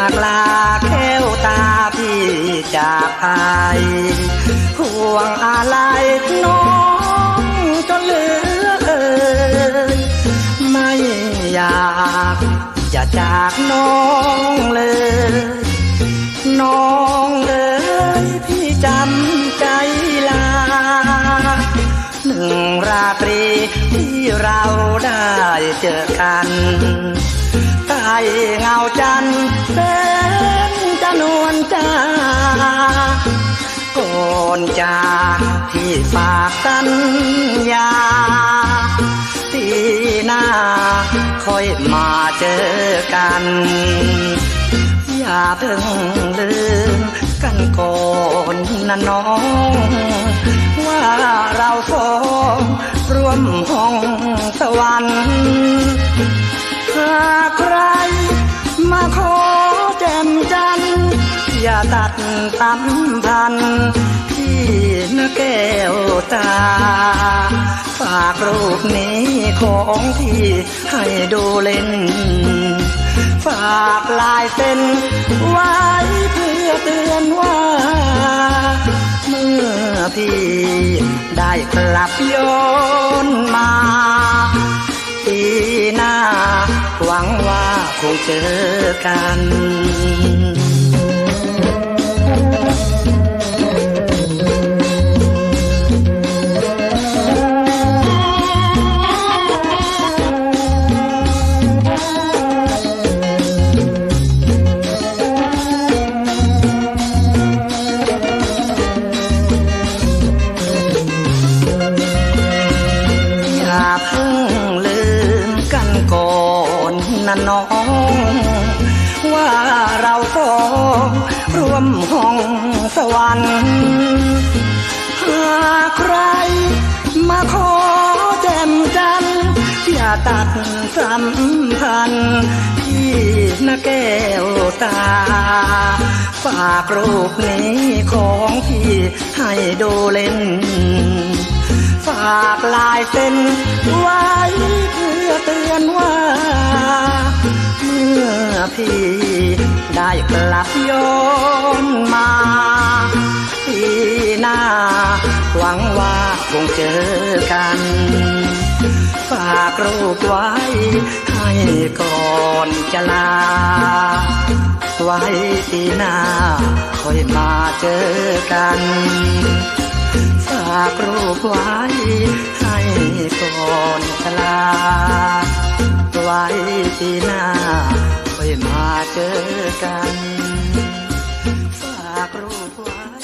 ากลาแก้วตาพี่จากไปห่วงอะไรน้องจนเหลือเอ่ยไม่อยากจะจากน้องเลย น้องเอ๋ยพี่จำใจลาหนึ่งราตรีที่เราได้เจอกัน เงาจันเป็นจะนวลจ้าก่อนจากพี่ฝากสัญญาปีหน้าค่อยมาเจอกัน อย่าเพิ่งลืมกันก่อนนะน้อง ว่าเราสองร่วมห้องสวรรค์ ตัดสัมพันธ์พี่นแก้วตา ฝากรูปนี้ของพี่ให้ดูเล่น ฝากลายเส้นไว้เพื่อเตือนว่า เมื่อพี่ได้กลับย้อนมาปีหน้าหวังว่าคงเจอกัน น้อง ว่าเราสองร่วมห้องสวรรค์หากใครมาขอแจ่มจันทร์อย่าตัดสัมพันธ์ที่นะแก้วตา ฝากรูปนี้ของพี่ให้ดูเล่น ฝากลายเส้นไว้เพื่อเตือนว่า พี่ ได้กลับย้อนมาปีหน้า หวังว่าคงเจอกัน ฝากรูปไว้ ให้ก่อนจะลา ไว้ปีหน้า ค่อยมาเจอกันฝากรูปไว้ ให้ก่อนชลาไว้ปีหน้า มาเจอกัน ฝากรูปไว้